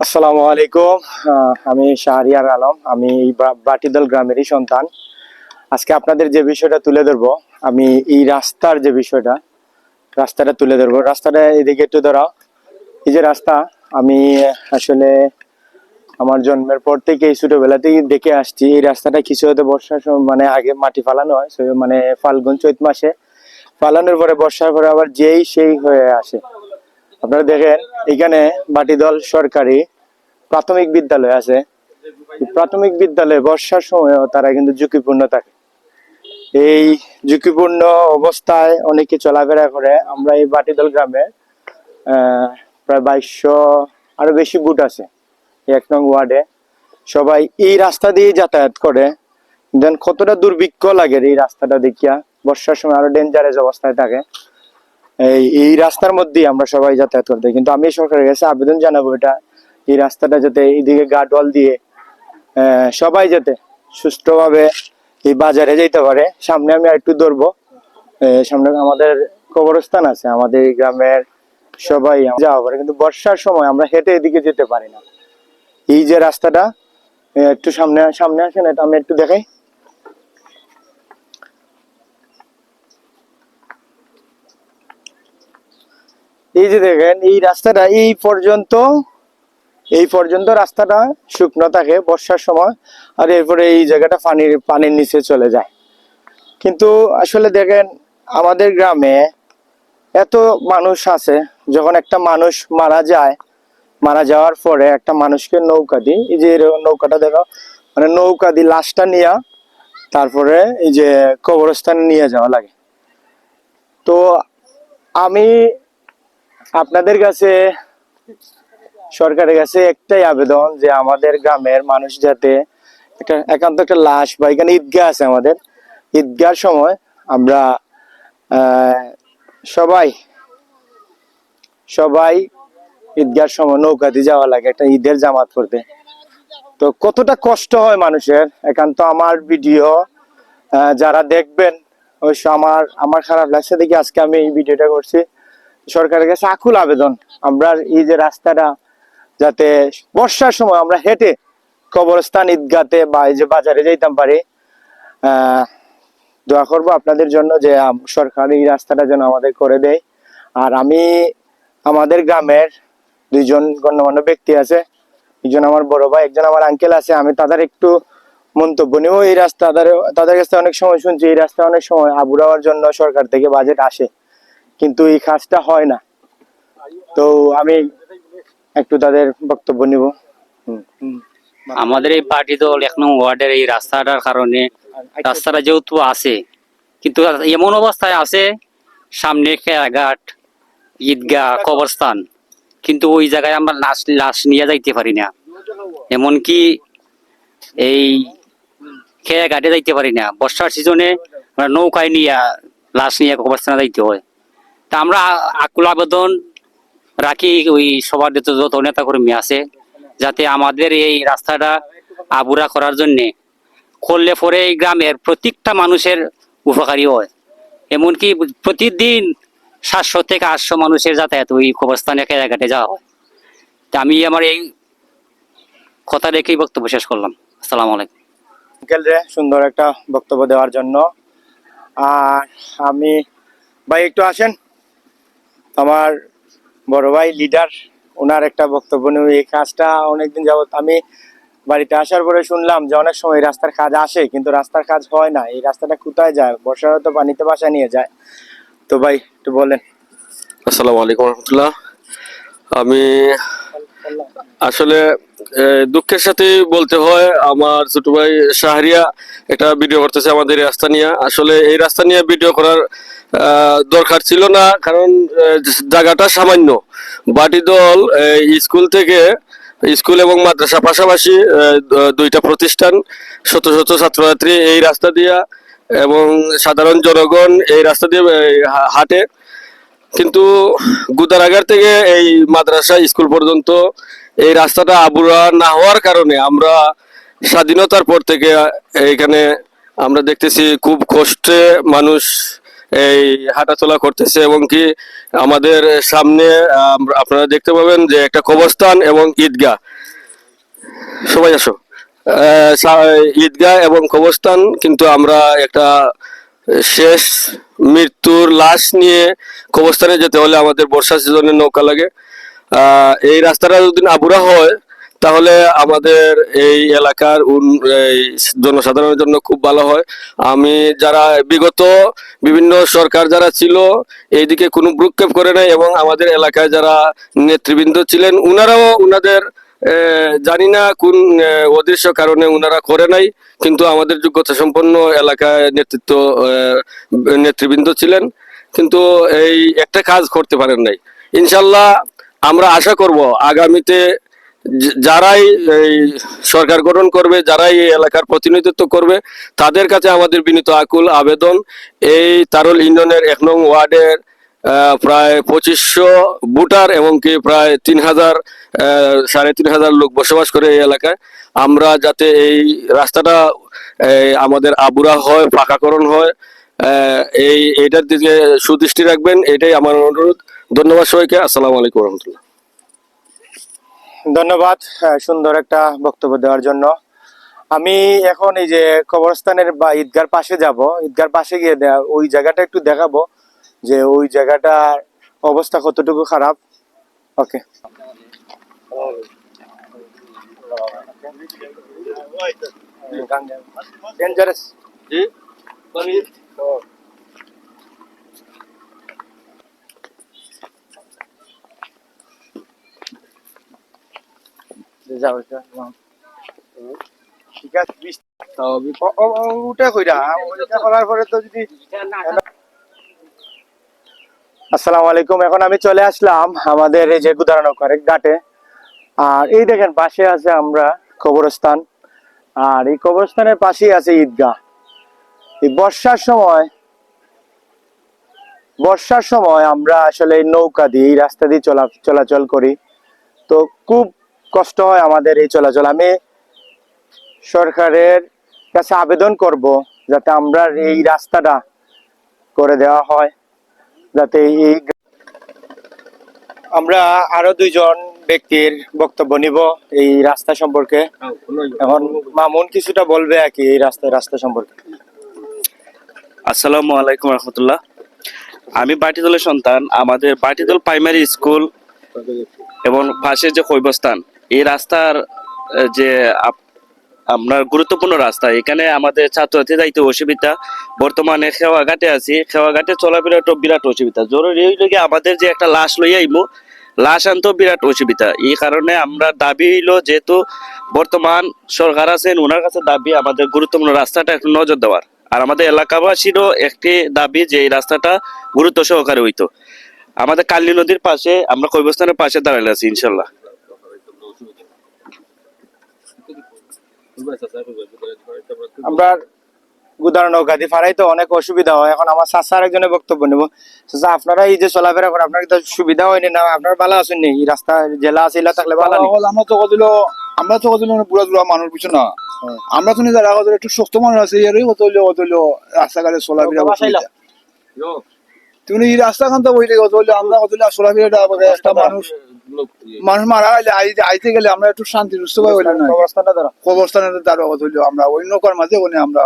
আসসালামু আলাইকুম। আমি শাহরিয়ার আলম, আমি বাটিদল গ্রামেরই সন্তান। আজকে আপনাদের যে বিষয়টা তুলে ধরবো, আমি এই রাস্তার যে বিষয়টা, রাস্তাটা তুলে ধরবো। রাস্তাটা এদিকে একটু ধরাও। এই যে রাস্তা, আমি আসলে আমার জন্মের পর থেকে এই ছোটবেলাতেই দেখে আসছি, এই রাস্তাটা কিছু হতে বর্ষার সময় মানে আগে মাটি ফালানো হয় মানে ফাল্গুন চৈত মাসে। ফালানোর পরে বর্ষার পরে আবার যেই সেই হয়ে আসে। আপনারা দেখেন, এখানে বাটিদল সরকারি প্রাথমিক বিদ্যালয় আছে। প্রাথমিক বিদ্যালয়ে বর্ষার সময়ও তারা কিন্তু ঝুঁকিপূর্ণ থাকে। এই ঝুঁকিপূর্ণ অবস্থায় অনেকে চলাফেরা করে। আমরা এই বাটিদল গ্রামে প্রায় বাইশশো আরও বেশি বুট আছে এক নং ওয়ার্ডে। সবাই এই রাস্তা দিয়ে যাতায়াত করে। দেন কতটা দুর্ভিক্ষ লাগে এই রাস্তাটা দেখিয়া। বর্ষার সময় আরও ডেঞ্জারাস অবস্থায় থাকে। এই এই রাস্তার মধ্যেই আমরা সবাই যাতায়াত করতে। কিন্তু আমি সরকারের কাছে আবেদন জানাব এটা। এই রাস্তাটা যাতে এইদিকে গার্ডওয়াল দিয়ে সবাই যাতে সুষ্ঠুভাবে এই বাজারে যেতে পারে। সামনে আমি একটু ধরবো সামনে আমাদের কবরস্থান আছে, আমাদের গ্রামের সবাই যাওয়া পারে। কিন্তু বর্ষার সময় আমরা হেঁটে এদিকে যেতে পারি না। এই যে রাস্তাটা একটু সামনে সামনে আসেন, এটা আমি একটু দেখাই। এই যে দেখেন, এই রাস্তাটা এই পর্যন্ত এই পর্যন্ত রাস্তাটা শুকনো থাকে, বর্ষার সময়, আর এরপরে এই জায়গাটা পানির পানির নিচে চলে যায়। কিন্তু আসলে দেখেন, আমাদের গ্রামে এত মানুষ আছে, যখন একটা মানুষ মারা যায়, মারা যাওয়ার পরে একটা মানুষকে নৌকা দিই, এই যে নৌকাটা দেখো মানে নৌকা দিয়ে লাশটা নিয়ে, তারপরে এই যে কবরস্থানে নিয়ে যাওয়া লাগে। তো আমি আপনাদের কাছে সরকারের কাছে একটাই আবেদন যে আমাদের গ্রামের মানুষ যাতে একটা একান্ত একটা লাশ বা এখানে ঈদগাহ আছে আমাদের। ঈদগার সময় আমরা সবাই সবাই ঈদগার সময় নৌকাতে যাওয়া লাগে, একটা ঈদের জামাত করতে তো কতটা কষ্ট হয় মানুষের? একান্ত আমার ভিডিও যারা দেখবেন, অবশ্য আমার আমার খারাপ লাগছে দেখি আজকে আমি এই ভিডিওটা করছি। সরকারের কাছে আকুল আবেদন। আমরা এই যে রাস্তাটা যাতে বর্ষার সময় আমরা হেঁটে কবরস্থান, ঈদগাতে বা এই যে বাজারে যাইতাম পারি দোয়া করব আপনাদের জন্য যে সরকার এই রাস্তাটা যেন আমাদের করে দেয়। আর আমি, আমাদের গ্রামের দুইজন গণ্যমান্য ব্যক্তি আছে, একজন আমার বড় ভাই, একজন আমার আঙ্কেল আছে, আমি তাদের একটু মন্তব্য নিব। এই রাস্তা তাদের তাদের কাছে অনেক সময় শুনছি, এই রাস্তা অনেক সময় আবুরাওয়ার জন্য সরকার থেকে বাজেট আসে, কিন্তু এই কাজটা হয় না। তো আমি একটু তাদের বক্তব্য নিব। আমাদের এই পার্টি দল এক নং ওয়ার্ডের এই রাস্তাটার কারণে রাস্তাটা যেহেতু আছে কিন্তু এমন অবস্থায় আছে সামনে খেয়াঘাট ঈদগাহ কবরস্থান কিন্তু ওই জায়গায় আমরা লাশ লাশ নিয়ে যাইতে পারি না। এমনকি এই খেয়াঘাটে যাইতে পারি না। বর্ষার সিজনে আমরা নৌকায় নিয়ে লাশ নিয়ে কবরস্থানে যাইতে হয়। তা আমরা আকুল আবেদন রাখি ওই সবার যত নেতা কর্মী আছে, যাতে আমাদের এই রাস্তাটা আবুরা করার জন্য করলে পরে এই গ্রামের প্রত্যেকটা মানুষের উপকারী হয়। এমনকি প্রতিদিন সাতশো থেকে আটশো মানুষের যাতায়াত ওই কবরস্থানে জায়গাতে যাওয়া হয়। তা আমি আমার এই কথা রেখেই বক্তব্য শেষ করলাম। আসসালামু আলাইকুম। রে, সুন্দর একটা বক্তব্য দেওয়ার জন্য। আর আমি, ভাই একটু আসেন। আমার বড় ভাই লিডার ওনার একটা বক্তব্য নিয়ে এই কাজটা অনেকদিন যাবত আমি বাড়িতে আসার পরে শুনলাম যে অনেক সময় রাস্তার কাজ আসে, কিন্তু রাস্তার কাজ হয় না। এই রাস্তাটা কোথায় যায়? বর্ষার তো পানিতে বাসা নিয়ে যায়। তো ভাই, একটু বলেন। আসসালামু আলাইকুম রহমতুল্লাহ। আমি আসলে দুঃখের সাথে বলতে হয়, আমার ছোট ভাই শাহরিয়া একটা ভিডিও করতেছে আমাদের এই রাস্তা নিয়ে। আসলে এই রাস্তা নিয়ে ভিডিও করার দরকার ছিল না, কারণ জায়গাটা সামান্য। বাটি দল স্কুল থেকে, স্কুল এবং মাদ্রাসা পাশাপাশি দুইটা প্রতিষ্ঠান, শত শত ছাত্রছাত্রী এই রাস্তা দিয়া এবং সাধারণ জনগণ এই রাস্তা দিয়ে হাঁটে। কিন্তু গুদারাগার থেকে এই মাদ্রাসা স্কুল পর্যন্ত এই রাস্তাটা আবুরা না হওয়ার কারণে আমরা স্বাধীনতার পর থেকে এইখানে আমরা দেখতেছি খুব কষ্টে মানুষ এই হাঁটাচলা করতেছে এবং কি আমাদের সামনে আপনারা দেখতে পাবেন যে একটা কবরস্থান এবং ঈদগাহ। সবাই আসো। ঈদগাহ এবং কবরস্থান কিন্তু আমরা একটা শেষ মৃত্যুর লাশ নিয়ে কবরস্থানে যেতে হলে আমাদের বর্ষা সিজনে নৌকা লাগে। এই রাস্তাটা যদি আবুরা হয় তাহলে আমাদের এই এলাকার জনসাধারণের জন্য খুব ভালো হয়। আমি যারা বিগত বিভিন্ন সরকার যারা ছিল এইদিকে কোনো ভ্রুক্ষেপ করে নাই এবং আমাদের এলাকায় যারা নেতৃবৃন্দ ছিলেন উনারাও উনাদের আহ, জানি না কোন অদৃশ্য কারণে উনারা করে নাই কিন্তু আমাদের যোগ্যতা সম্পন্ন এলাকায় নেতৃত্ব নেতৃবৃন্দ ছিলেন কিন্তু এই একটা কাজ করতে পারেন নাই। ইনশাল্লাহ আমরা আশা করব আগামীতে যারাই সরকার গঠন করবে, যারাই এই এলাকার প্রতিনিধিত্ব করবে, তাদের কাছে আমাদের বিনীত আকুল আবেদন। এই তারল ইউনিয়নের এক নং ওয়ার্ডের প্রায় পঁচিশশো ভোটার এবং কি প্রায় তিন হাজার সাড়ে তিন হাজার লোক বসবাস করে এই এলাকায়। আমরা যাতে এই রাস্তাটা আমাদের আবুরা হয়, পাকাকরণ হয় এই এটার দিকে সুদৃষ্টি রাখবেন, এটাই আমার অনুরোধ। ধন্যবাদ সবাইকে, আসসালামু আলাইকুম রহমতুল্লাহ। ধন্যবাদ সুন্দর একটা বক্তব্য দেওয়ার জন্য। আমি এখন এই যে কবরস্থানের বা ঈদগার পাশে যাব ঈদগার পাশে গিয়ে ওই জায়গাটা একটু দেখাবো যে ওই জায়গাটার অবস্থা কতটুকু খারাপ। ওকে। ডেঞ্জারাস যাও ঠিক এখন আমি চলে আসলাম আমাদের এই যে ঘাটে। আর এই দেখেন, পাশে আছে আমরা কবরস্থান। আর এই কবরস্থানের পাশেই আছে ঈদগাহ। এই বর্ষার সময় বর্ষার সময় আমরা আসলে নৌকা দিয়ে এই রাস্তা দিয়ে চলা চলাচল করি। তো খুব কষ্ট হয় আমাদের এই চলাচল। আমি সরকারের কাছে আবেদন করব যাতে আমরা এই রাস্তাটা করে দেওয়া হয়, যাতে এই আমরা আরও দুইজন ব্যক্তির বক্তব্য নিব এই রাস্তা সম্পর্কে। এখন মামুন কিছুটা বলবে আর কি এই রাস্তা রাস্তা সম্পর্কে। আসসালামু আলাইকুম রহমতুল্লাহ। আমি বাটিদলের সন্তান। আমাদের বাটিদল প্রাইমারি স্কুল এবং পাশে যে কৈবস্থান এই রাস্তার যে আপ- আপনার গুরুত্বপূর্ণ রাস্তা, এখানে আমাদের ছাত্রছাত্রী যাইতে অসুবিধা। বর্তমানে খেওয়াঘাটে আছি, খেওয়াঘাটে চলাফেরা তো বিরাট অসুবিধা। জরুরি গিয়ে আমাদের যে একটা লাশ লইয়া আইমু লাশ আনতেও বিরাট অসুবিধা। এই কারণে আমরা দাবি হইল যেহেতু বর্তমান সরকার আছেন ওনার কাছে দাবি আমাদের গুরুত্বপূর্ণ রাস্তাটা একটু নজর দেওয়ার। আর আমাদের এলাকাবাসীরও একটি দাবি যে এই রাস্তাটা গুরুত্ব সহকারে হইতো। আমাদের কালী নদীর পাশে, আমরা কৈবস্থানের পাশে দাঁড়ালে আছি, ইনশাল্লাহ। আমরা গুদার নৌকা দিয়ে ফারাই তো অনেক অসুবিধা হয়। এখন আমার চাচার একজনের বক্তব্য নেব। চাচা আপনারা এই যে চলাফেরা করেন আপনার তো সুবিধা হয়নি না? আপনার ভালো আছেন নি? রাস্তা জেলা আছে থাকলে ভালো হল আমরা তো কদিল আমরা তো কদিল বুড়া মানুষ বুঝছ না। আমরা তো একটু শক্ত মানুষ আছে এরই কত হইল কত হইল রাস্তাঘাটে চলাফেরা তুমি এই রাস্তা খান তো বইলে কত হইল আমরা কত হইল চলাফেরাটা একটা মানুষ। মানুষ মারা গেলে আইতে আইতে গেলে আমরা একটু শান্তি সুস্থ পাই হইল দ্বারা দ্বারা কবরস্থানে তার হইল। আমরা অন্য নৌকার মাঝে ওনে আমরা